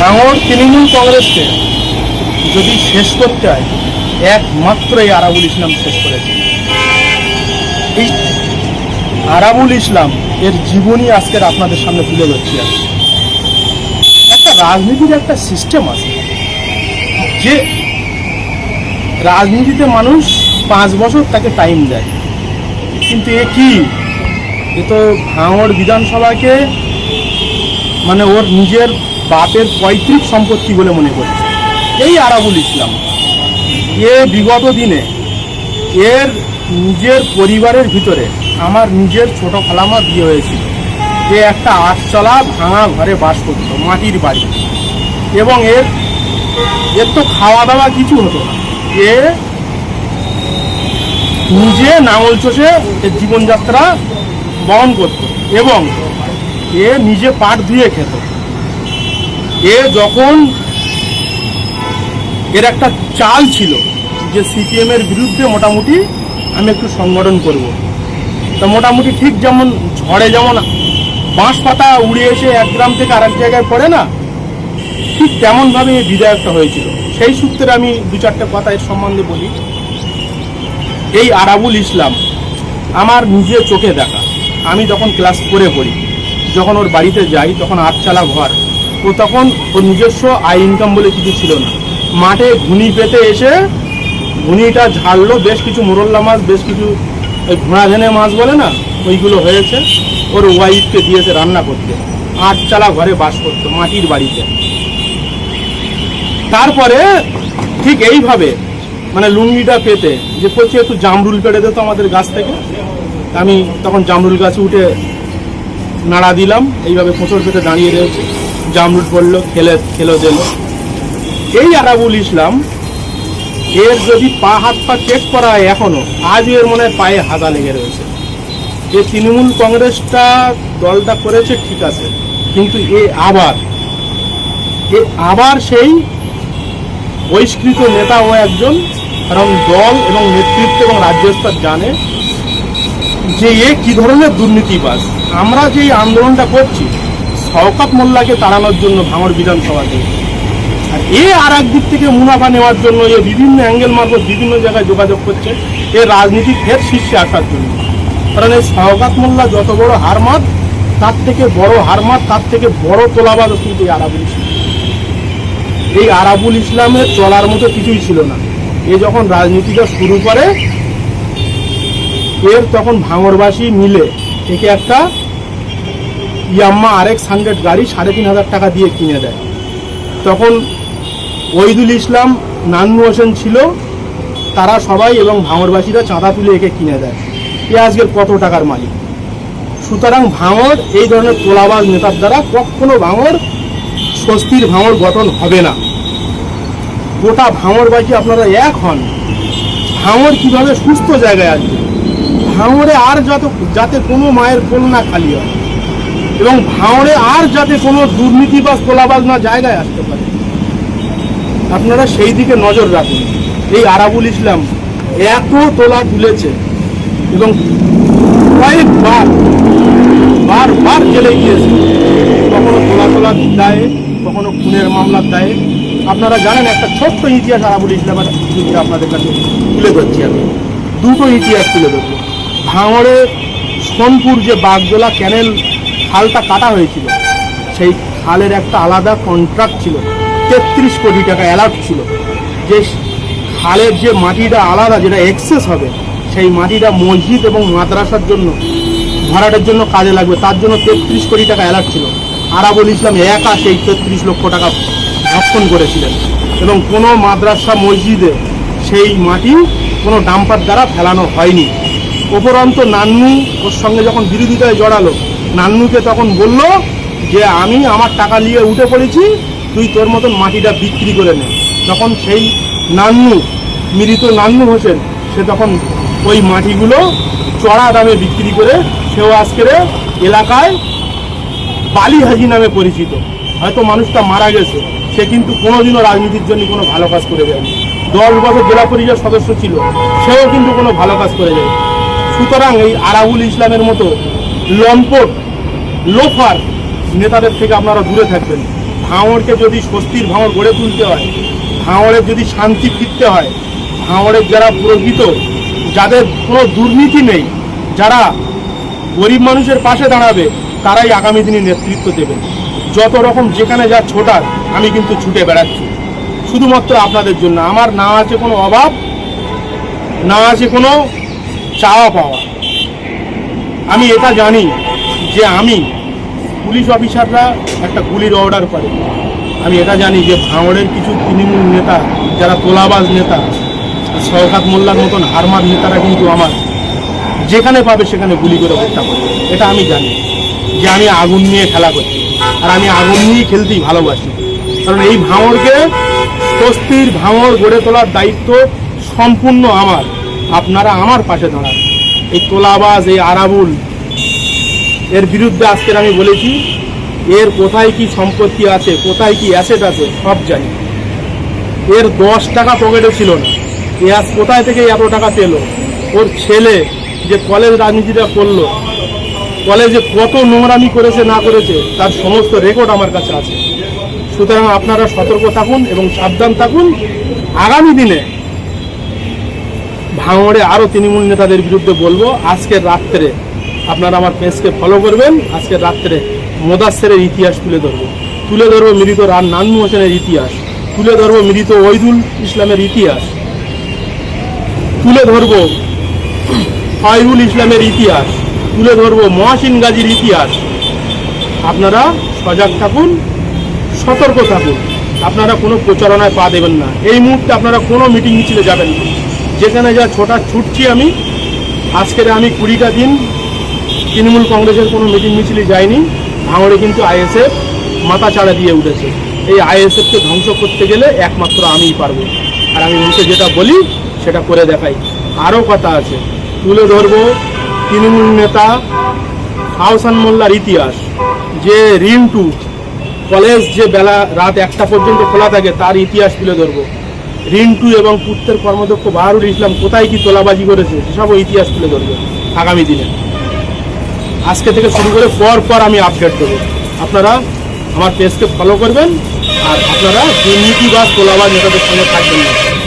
ভাঙড় তৃণমূল কংগ্রেসকে যদি শেষ করতে হয়, একমাত্র এই আরাবুল ইসলাম শেষ করেছে। এই আরাবুল ইসলাম এর জীবনী আজকের আপনাদের সামনে তুলে ধরছি আমি। একটা রাজনীতির একটা সিস্টেম আছে, যে রাজনীতিতে মানুষ পাঁচ বছর তাকে টাইম দেয়। কিন্তু এ কি? এ তো ভাঙড় বিধানসভাকে মানে ওর নিজের বাপের পৈতৃক সম্পত্তি বলে মনে করছে এই আরাবুল ইসলাম, এ বিগত দিনে এর নিজের পরিবারের ভিতরে আমার নিজের ছোট খালামা বিয়ে হয়েছিল। এ একটা আটচলা ভাঙা ঘরে বাস করতো, মাটির বাড়ি। এবং এর এর তো খাওয়া দাওয়া কিছু হতো না। এ নিজে নাঙল চষে এর জীবনযাত্রা বহন করত এবং এ নিজে পাট ধুয়ে খেত। এ যখন এর একটা চাল ছিল যে সিপিএম এর বিরুদ্ধে মোটামুটি আমি একটু সংগঠন করব। তা মোটামুটি ঠিক যেমন ঝড়ে যেমন বাঁশ পাতা উড়ে এসে এক গ্রাম থেকে আরেক জায়গায় পড়ে না, ঠিক তেমনভাবে এই বিধায়কটা হয়েছিল। সেই সূত্রে আমি দু চারটে কথা এর সম্বন্ধে বলি। এই আরাবুল ইসলাম আমার নিজে চোখে দেখা। আমি যখন ক্লাস করে পড়ি, যখন ওর বাড়িতে যাই, তখন আটচালা ঘর। ও তখন ওর নিজস্ব আয় ইনকাম বলে কিছু ছিল না। মাঠে ঘুনি পেতে এসে ঘুনিটা ঝাড়লো, বেশ কিছু মোরল্লা মাছ, বেশ কিছু ওই ঘোড়া ধেনে মাছ বলে না, ওইগুলো হয়েছে। ওর ওয়াইফকে দিয়েছে রান্না করতে। আটচালা ঘরে বাস করতো মাটির বাড়িতে। তারপরে ঠিক এইভাবে মানে লুঙ্গিটা পেতে, যে বলছে একটু জামরুল পেড়ে দিত আমাদের গাছ থেকে। আমি তখন জামরুল গাছে উঠে নাড়া দিলাম, এইভাবে কোঁচড় পেতে দাঁড়িয়ে রয়েছে। জামরুল পড়ল খেলে, খেলো দিল এই আরাবুল ইসলাম, এর যদি পা, হাত, পা চেক করা হয় এখনও আজ এর মনে হয় পায়ে হাতা লেগে রয়েছে। যে তৃণমূল কংগ্রেসটা দলটা করেছে, ঠিক আছে। কিন্তু এ আবার এ আবার সেই বহিষ্কৃত নেতা ও একজন, কারণ দল এবং নেতৃত্ব এবং রাজ্য স্তর জানে যে এ কি ধরনের দুর্নীতিবাস আমরা যে আন্দোলনটা করছি শওকত মোল্লাকে তাড়ানোর জন্য ভাঙড় বিধানসভা থেকে আর এ আর দিক থেকে মুনাফা নেওয়ার জন্য এ বিভিন্ন অ্যাঙ্গেল মারফত বিভিন্ন জায়গায় যোগাযোগ করছে। এ রাজনীতি ফের শীর্ষে আসার জন্য। কারণ এই শওকাত মোল্লা যত বড় হারমাত তার থেকে বড় হারমাত তার থেকে বড় তোলাবাজ কিন্তু এই আরাবুল ইসলাম। এই আরাবুল ইসলামের চলার মতো কিছুই ছিল না। এ যখন রাজনীতিটা শুরু করে, এর তখন ভাঙরবাসী মিলে একে একটা ইয়াম্মা আরেক্স হান্ড্রেড গাড়ি সাড়ে তিন হাজার টাকা দিয়ে কিনে দেয়। তখন ওইদুল ইসলাম, নান্নু হোসেন ছিল, তারা সবাই এবং ভাঙরবাসীরা চাঁদা তুলে একে কিনে দেয়। এ আজকের কত টাকার মালিক? সুতরাং ভাঙর এই ধরনের তোলাবাজ নেতার দ্বারা কখনো ভাঙর স্বস্তির ভাঙর গঠন হবে না। গোটা ভাঙরবাসী আপনারা এক হন। ভাঙর কীভাবে সুস্থ জায়গায় আসবে? ভাঙরে আর যত যাতে কোনো মায়ের কোল না খালি হয়। এবং ভাঙরে আর যাতে কোনো দুর্নীতি বা তোলাবাজ না জায়গায় আসতে পারে। আপনারা সেই দিকে নজর রাখুন। এই আরাবুল ইসলাম এত তোলা তুলেছে এবং কয়েকবার বারবার জেলে গিয়েছে। কখনো তোলা তোলা দায়ে, কখনো খুনের মামলার দায়ে। আপনারা জানেন, একটা ছোট্ট ইতিহাস আরাবুল ইসলামের আপনাদের কাছে তুলে ধরছি আমি। দুটো ইতিহাস তুলে ধরবো। ভাঙড়ে সোনপুর যে বাগদোলা ক্যানেল খালটা কাটা হয়েছিল। সেই খালের একটা আলাদা কন্ট্রাক্ট ছিল। তেত্রিশ কোটি টাকা অ্যালার্ট ছিল। যে খালের যে মাটিটা আলাদা, যেটা এক্সেস হবে, সেই মাটিটা মসজিদ এবং মাদ্রাসার জন্য, ভাড়াটার জন্য কাজে লাগবে। তার জন্য তেত্রিশ কোটি টাকা অ্যালার্ট ছিল। আরাবুল ইসলাম একা সেই তেত্রিশ লক্ষ টাকা ভক্ষণ করেছিলেন। এবং কোনো মাদ্রাসা, মসজিদে সেই মাটি কোনো ডাম্পার দ্বারা ফেলানো হয়নি। উপরন্ত নান্নু ওর সঙ্গে যখন বিরোধিতায় জড়ালো নান্নুকে তখন বলল যে, আমি আমার টাকা নিয়ে উঠে পড়েছি, তুই তোর মতন মাটিটা বিক্রি করে নে। তখন সেই নান্নু, মৃত নান্নু হোসেন, সে তখন ওই মাটিগুলো চড়া দামে বিক্রি করে সেও আজকের এলাকায় বালি হাজি নামে পরিচিত। হয়তো মানুষটা মারা গেছে, সে কিন্তু কোনোদিনও রাজনীতির জন্য কোনো ভালো কাজ করে যায়নি। দশ বছর জেলা পরিষদ সদস্য ছিল, সেও কিন্তু কোনো ভালো কাজ করে যায় সুতরাং এই আরাবুল ইসলামের মতো লম্পট লোফার নেতাদের থেকে আপনারা দূরে থাকবেন। ভাঙড়কে যদি স্বস্তির ভাঙড় গড়ে তুলতে হয় ভাঙড়ের যদি শান্তি ফিরতে হয়, ভাঙড়ের যারা প্রকৃত যাদের কোনো দুর্নীতি নেই, যারা গরিব মানুষের পাশে দাঁড়াবে, তারাই আগামী দিনে নেতৃত্ব দেবে যত রকম যেখানে যা ছোটার, আমি কিন্তু ছুটে বেড়াচ্ছি। শুধুমাত্র আপনাদের জন্য। আমার না আছে কোনো অভাব, না আছে কোনো চাওয়া পাওয়া। আমি এটা জানি। যে আমি পুলিশ অফিসাররা একটা গুলির অর্ডার করে। আমি এটা জানি যে ভাঙড়ের কিছু তৃণমূল নেতা, যারা তোলাবাজ নেতা, সরকার মোল্লার মতন হারমার নেতারা কিন্তু আমার, যেখানে পাবে সেখানে গুলি করে হত্যা করে এটা আমি জানি যে আমি আগুন নিয়ে খেলা করছি। আর আমি আগুন নিয়েই খেলতেই ভালোবাসি। কারণ এই ভাঙড়কে স্বস্তির ভাঙড় গড়ে তোলার দায়িত্ব সম্পূর্ণ আমার। আপনারা আমার পাশে দাঁড়ান। এই তোলাবাজ, এই আরাবুল এর বিরুদ্ধে আজকের আমি বলেছি, এর কোথায় কি সম্পত্তি আছে, কোথায় কি অ্যাসেট আছে, সব জানি। এর দশ টাকা পকেটে ছিল না। এ আজ কোথায় থেকে এত টাকা পেল? ওর ছেলে যে কলেজ রাজনীতিটা করল কলেজে কত নোংরামি করেছে, না করেছে, তার সমস্ত রেকর্ড আমার কাছে আছে। সুতরাং আপনারা সতর্ক থাকুন এবং সাবধান থাকুন। আগামী দিনে ভাঙড়ে আরও তৃণমূল নেতাদের বিরুদ্ধে বলব, আজকের রাত্রে আপনারা আমার পেজকে ফলো করবেন। আজকে রাত্রে মোদাসেরের ইতিহাস তুলে ধরবো। তুলে ধরবো মৃত রান নান্নু হোসেনের ইতিহাস। তুলে ধরবো মৃত ওইদুল ইসলামের ইতিহাস। তুলে ধরবো ফাইরুল ইসলামের ইতিহাস। তুলে ধরবো মহাসিন গাজীর ইতিহাস। আপনারা সজাগ থাকুন, সতর্ক থাকুন। আপনারা কোনো প্রচারণায় পা দেবেন না। এই মুহূর্তে আপনারা কোনো মিটিং মিছিলে যাবেন না। যেখানে যা ছোটা ছুটছি আমি, আজকের আমি কুড়িটা দিন তৃণমূল কংগ্রেসের কোনো মিটিং মিছিলে যায়নি। ভাঙড়ে কিন্তু আইএসএফ মাথা চাড়া দিয়ে উঠেছে। এই আইএসএফকে ধ্বংস করতে গেলে একমাত্র আমিই পারব। আর আমি মুখে যেটা বলি, সেটা করে দেখাই। আরও কথা আছে, তুলে ধরবো তৃণমূল নেতা হাউসান মোল্লার ইতিহাস। যে রিন্টু কলেজ যে বেলা রাত একটা পর্যন্ত খোলা থাকে, তার ইতিহাস তুলে ধরবো। রিন্টু এবং পুত্রের কর্মদক্ষ বাহারুল ইসলাম কোথায় কি তোলাবাজি করেছে, সেসবও ইতিহাস তুলে ধরবে আগামী দিনে। আজকে থেকে শুরু করে পর পর আমি আপডেট দেবো। আপনারা আমার পেজকে ফলো করবেন আর আপনারা দুর্নীতি বা তোলাবাজ নেতাদের সঙ্গে থাকবেন না।